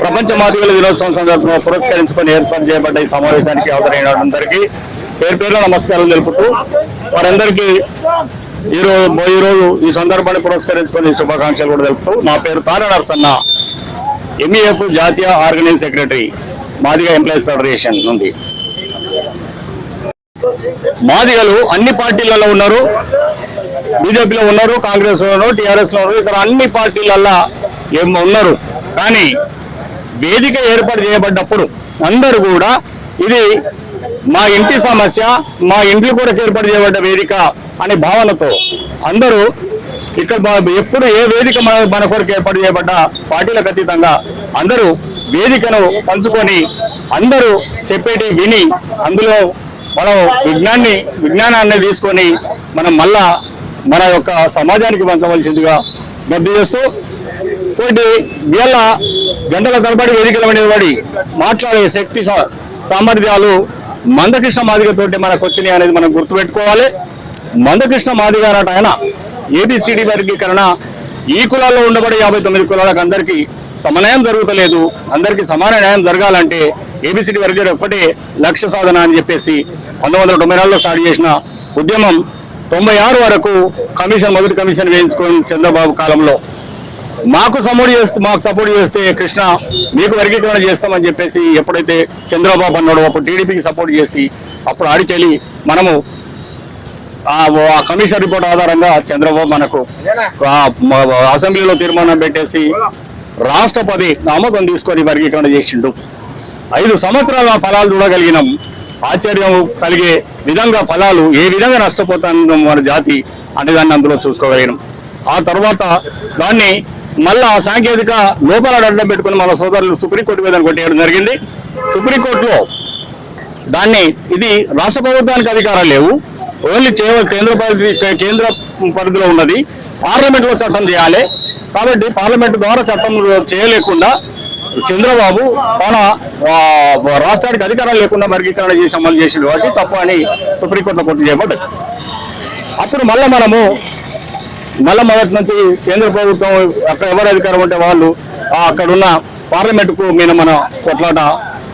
ప్రపంచ మాదిగల దినోత్సవం సందర్భంగా పురస్కరించుకొని ఏర్పాటు చేయబడ్డ ఈ సమావేశానికి హాజరైన అందరికీ పేరు పేరున నమస్కారం తెలుపుతూ వారందరికీ ఈరోజు ఈరోజు ఈ సందర్భాన్ని పురస్కరించుకొని శుభాకాంక్షలు కూడా తెలుపుతూ నా పేరు తార నరసన్న ఎంఈఎఫ్ జాతీయ organise secretary Madiga employees federation నుండి. మాదిగలు అన్ని పార్టీలలో ఉన్నారు బీజేపీలో ఉన్నారు కాంగ్రెస్లో ఉన్నారు టీఆర్ఎస్లో ఉన్నారు ఇతర అన్ని పార్టీలల్లో ఏమో ఉన్నారు. కానీ వేదిక ఏర్పాటు చేయబడ్డప్పుడు అందరూ కూడా ఇది మా ఇంటి సమస్య మా ఇంట్లో కూడా ఏర్పాటు చేయబడ్డ వేదిక అనే భావనతో అందరూ ఇక్కడ ఎప్పుడు ఏ వేదిక మన మన కొరకు ఏర్పాటు చేయబడ్డ పార్టీలకు అతీతంగా అందరూ వేదికను పంచుకొని అందరూ చెప్పేటి విని అందులో మనం విజ్ఞాన్ని విజ్ఞానాన్ని తీసుకొని మనం మళ్ళా మన యొక్క సమాజానికి పంచవలసిందిగా రద్దు చేస్తూ పోటీ వీళ్ళ గంటల తరబడి వేదికల నిలబడి మాట్లాడే శక్తి సా- సామర్థ్యాలు మందకృష్ణ మాదిగతోటి మనకు వచ్చినాయి అనేది మనం గుర్తుపెట్టుకోవాలి. మందకృష్ణ మాదిగ అన్నట్టు ఆయన ఏబిసిడి వర్గీకరణ ఈ కులాల్లో ఉండబడే యాభై తొమ్మిది కులాలకు అందరికీ సమన్యాయం జరుగుతలేదు. అందరికీ సమాన న్యాయం జరగాలంటే ఏబిసిడి వర్గీకరణ ఒక్కటే లక్ష్య సాధన అని చెప్పేసి పంతొమ్మిది వందల స్టార్ట్ చేసిన ఉద్యమం తొంభై ఆరు వరకు కమిషన్ మొదటి కమిషన్ వేయించుకొని చంద్రబాబు కాలంలో మాకు సపోర్ట్ చేస్తే మాకు సపోర్ట్ చేస్తే కృష్ణ మీకు వర్గీకరణ చేస్తామని చెప్పేసి ఎప్పుడైతే చంద్రబాబు అన్నాడు అప్పుడు టీడీపీకి సపోర్ట్ చేసి అప్పుడు ఆడికెళ్ళి మనము ఆ కమిషన్ రిపోర్ట్ ఆధారంగా చంద్రబాబు మనకు అసెంబ్లీలో తీర్మానం పెట్టేసి రాష్ట్రపతి నామకం తీసుకొని వర్గీకరణ చేసిండు. ఐదు సంవత్సరాల ఫలాలు చూడగలిగినాం. ఆశ్చర్యం కలిగే విధంగా ఫలాలు ఏ విధంగా నష్టపోతాను మన జాతి అనే దాన్ని అందులో చూసుకోగలిగినాం. ఆ తర్వాత దాన్ని మళ్ళా సాంకేతిక లోపాలను అడ్డం పెట్టుకుని మన సోదరులు సుప్రీంకోర్టు మీద కొట్టేయడం జరిగింది. సుప్రీంకోర్టులో దాన్ని ఇది రాష్ట్ర ప్రభుత్వానికి అధికారాలు లేవు. ఓన్లీ కేవలం కేంద్ర పరిధి కేంద్ర పరిధిలో ఉన్నది. పార్లమెంట్లో చట్టం చేయాలి. కాబట్టి పార్లమెంట్ ద్వారా చట్టం చేయలేకుండా చంద్రబాబు తన రాష్ట్రానికి అధికారం లేకుండా వర్గీకరణ చేసి అమలు చేసిన వాటి తప్పు అని సుప్రీంకోర్టులో కొట్టు చేయబడ్డది అప్పుడు మళ్ళీ మనము మళ్ళా మొదటి నుంచి కేంద్ర ప్రభుత్వం అక్కడ ఎవరు అధికారం ఉంటే వాళ్ళు అక్కడున్న పార్లమెంటుకు మీద మన కొట్లాట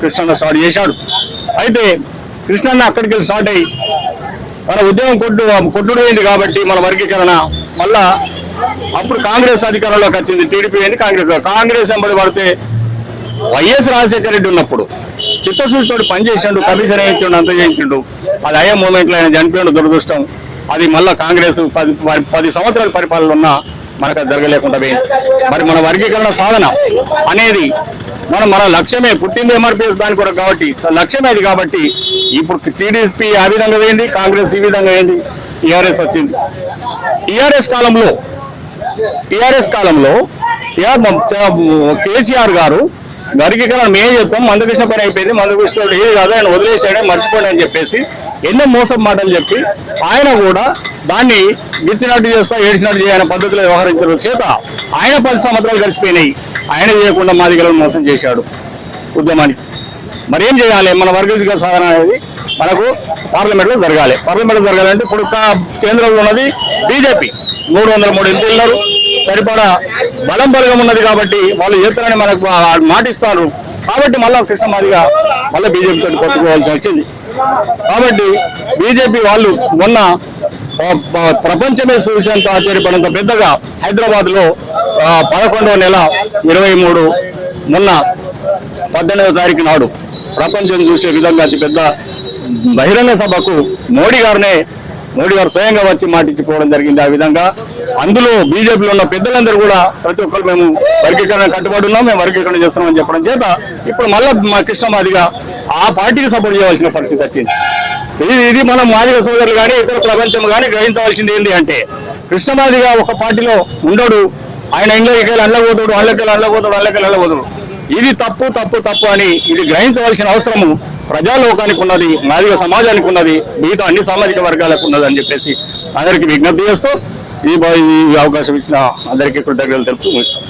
కృష్ణన్న స్టార్ట్ చేశాడు. అయితే కృష్ణన్న అక్కడికి వెళ్ళి స్టార్ట్ అయ్యి మన ఉద్యమం కొట్టు కొట్టుడు అయింది కాబట్టి మన వర్గీకరణ మళ్ళా అప్పుడు కాంగ్రెస్ అధికారంలోకి వచ్చింది టీడీపీ అయింది కాంగ్రెస్ కాంగ్రెస్ ఎంబడి పడితే వైఎస్ రాజశేఖర రెడ్డి ఉన్నప్పుడు చిత్తశుద్ధితో పనిచేసిండు కమిషన్ వేయించిండు అంత చేయించిండు. అది అయ్యే మూమెంట్లో ఆయన చనిపోయిన దురదృష్టం. అది మళ్ళీ కాంగ్రెస్ పది పది సంవత్సరాల పరిపాలన ఉన్నా మనకు అది జరగలేకుండా పోయింది. మరి మన వర్గీకరణ సాధన అనేది మనం మన లక్ష్యమే. పుట్టింది ఎంఆర్పిఎస్ దాని కొరకు కాబట్టి లక్ష్యమే అది కాబట్టి ఇప్పుడు టీడీఎస్పీ ఆ విధంగా వేయింది కాంగ్రెస్ ఈ విధంగా అయింది టీఆర్ఎస్ వచ్చింది. టీఆర్ఎస్ కాలంలో టీఆర్ఎస్ కాలంలో కేసీఆర్ గారు వర్గీకరణ మేం చెప్తాం మందకృష్ణ పని అయిపోయింది. మందకృష్ణ ఏది కాదు ఆయన వదిలేసాడే మర్చిపోండి అని చెప్పేసి ఎన్నో మోసం మాటలు చెప్పి ఆయన కూడా దాన్ని గిచ్చినట్టు చేస్తా ఏడిచినట్టు చేయాలని పద్ధతిలో వ్యవహరించడం చేత ఆయన పది సంవత్సరాలు గడిచిపోయినాయి. ఆయన చేయకుండా మాదిగలను మోసం చేశాడు ఉద్యమానికి. మరి ఏం చేయాలి? మన వర్గీకరణ సాధన అనేది మనకు పార్లమెంట్లో జరగాలి. పార్లమెంట్ జరగాలంటే ఇప్పుడు కేంద్రంలో ఉన్నది బీజేపీ. మూడు వందల మూడు ఎంపీలు ఉన్నారు. సరిపడా బలం బలగం ఉన్నది కాబట్టి వాళ్ళు చేస్తారని మనకు మాటిస్తారు కాబట్టి మళ్ళా కృష్ణమాదిగా మళ్ళీ బీజేపీ తోటి కొట్టుకోవాల్సి వచ్చింది. కాబట్టి బీజేపీ వాళ్ళు మొన్న ప్రపంచమే చూసేంత ఆశ్చర్యపడంత పెద్దగా హైదరాబాద్లో పదకొండవ నెల ఇరవై మూడు మొన్న పద్దెనిమిదవ తారీఖు నాడు ప్రపంచం చూసే విధంగా అతిపెద్ద బహిరంగ సభకు మోడీ గారినే మోడీ గారు స్వయంగా వచ్చి మాటిచ్చిపోవడం జరిగింది ఆ విధంగా. అందులో బీజేపీలో ఉన్న పెద్దలందరూ కూడా ప్రతి ఒక్కరు మేము వర్గీకరణ కట్టుబడి ఉన్నాం మేము వర్గీకరణ చేస్తున్నామని చెప్పడం చేత ఇప్పుడు మళ్ళా మా కృష్ణమాదిగా ఆ పార్టీకి సపోర్ట్ చేయవలసిన పరిస్థితి వచ్చింది. ఇది ఇది మనం మాదిగ సోదరులు కానీ ఇతర ప్రపంచం కానీ గ్రహించవలసింది ఏంటి అంటే కృష్ణమాదిగా ఒక పార్టీలో ఉండడు. ఆయన ఇంట్లో ఇక్కడ అండ్లపోతాడు అల్లకెళ్ళి అండ్లపోతాడు అల్లకెళ్ళి అండ్లపోతాడు ఇది తప్పు తప్పు తప్పు అని ఇది గ్రహించవలసిన అవసరము ప్రజాలోకానికి ఉన్నది మాదిగ సమాజానికి ఉన్నది మిగతా అన్ని సామాజిక వర్గాలకు ఉన్నది అని చెప్పేసి అందరికీ విజ్ఞప్తి చేస్తూ ఈ ఈ అవకాశం ఇచ్చిన అందరికీ కృతజ్ఞతలు తెలుపుతూ ముగిస్తాం.